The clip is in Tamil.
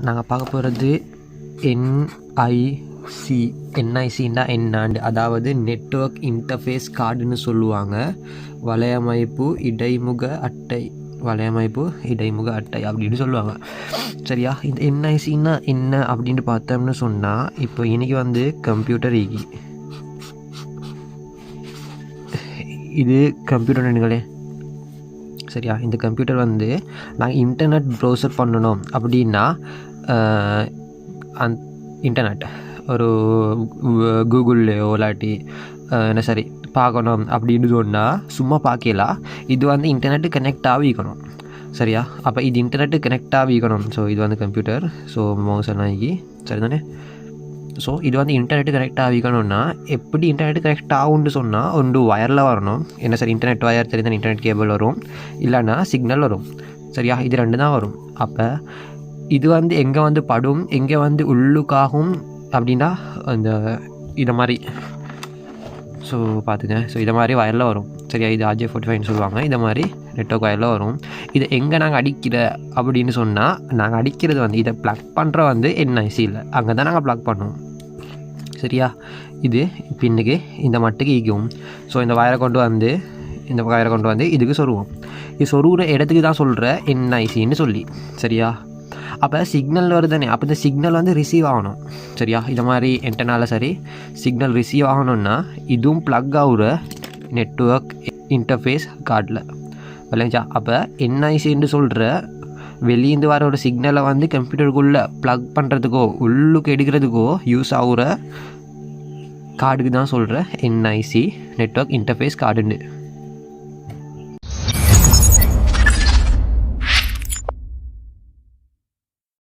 நாங்கள் பார்க்க போகிறது என்ஐசி என்ஐசின்னா என்னாண்டு? அதாவது நெட்வொர்க் இன்டர்ஃபேஸ் கார்டுன்னு சொல்லுவாங்க. வலையமைப்பு இடைமுக அட்டை. வலையமைப்பு இடைமுக அட்டை அப்படின்னு சொல்லுவாங்க. சரியா? இந்த என்ஐசின்னா என்ன அப்படின்ட்டு பார்த்தோம்னு சொன்னால் இப்போ இன்றைக்கி வந்து கம்ப்யூட்டர் ஈகி இது கம்ப்யூட்டர் நினைங்களே சரியா? இந்த கம்ப்யூட்டர் வந்து நான் இன்டர்நெட் ப்ரௌசர் பண்ணணும் அப்படின்னா அந் இன்டர்நெட் ஒரு கூகுள்லையோ இல்லாட்டி என்ன சரி பார்க்கணும் அப்படின்னு சொன்னால் சும்மா பார்க்கலாம் இது வந்து இன்டர்நெட்டு கனெக்ட் ஆகிக்கணும். சரியா? அப்போ இது இன்டர்நெட்டு கனெக்ட் ஆகிக்கணும். ஸோ இது வந்து கம்ப்யூட்டர் ஸோ மோசன் ஆகி சரிதானே? ஸோ இது வந்து இன்டர்நெட்டு கனெக்ட் ஆகிக்கணும்னா எப்படி இன்டர்நெட் கனெக்ட் ஆகும்னு சொன்னால் ஒன்று ஒயரில் வரணும். என்ன சார் இன்டர்நெட் ஒயர் தெரிந்த இன்டர்நெட் கேபிள் வரும். இல்லைன்னா சிக்னல் வரும். சரியா? இது ரெண்டு தான் வரும். அப்போ இது வந்து எங்கே வந்து படும் எங்கே வந்து உள்ளுக்காகும் அப்படின்னா அந்த இதை மாதிரி. ஸோ பார்த்துங்க ஸோ இதை மாதிரி வயரில் வரும். சரியா இது ஆர்ஜே ஃபோர்ட்டி ஃபைவ்னு சொல்லுவாங்க. இதை மாதிரி நெட்ஒர்க் வயரில் வரும். இது எங்கே நாங்கள் அடிக்கிற அப்படின்னு சொன்னால் நாங்கள் அடிக்கிறது வந்து இதை ப்ளக் பண்ணுற வந்து என்ஐசியில் அங்கே தான் நாங்கள் ப்ளக் பண்ணுவோம். சரியா? இது பின்னுக்கு இந்த மட்டுக்கு ஈக்கும் ஸோ இந்த வயரை கொண்டு வந்து இந்த வயரை கொண்டு வந்து இதுக்கு சொருவோம். இது சொருகிற இடத்துக்கு தான் சொல்கிற என்ஐசின்னு சொல்லி. சரியா? அப்போ சிக்னல் வருதானே அப்போ இந்த சிக்னல் வந்து ரிசீவ் ஆகணும். சரியா? இது மாதிரி என்டனால சரி சிக்னல் ரிசீவ் ஆகணும்னா இதுவும் ப்ளக் ஆகுற நெட்ஒர்க் இன்டர்ஃபேஸ் கார்டில் விளைஞ்சா அப்போ என்ஐசின்னு சொல்கிற வெளியேந்து வர ஒரு சிக்னலை வந்து கம்ப்யூட்டருக்குள்ளே ப்ளக் பண்ணுறதுக்கோ உள்ளுக்கு எடுக்கிறதுக்கோ யூஸ் ஆகுற கார்டுக்கு தான் சொல்கிற என்ஐசி நெட்ஒர்க் இன்டர்ஃபேஸ் கார்டுன்னு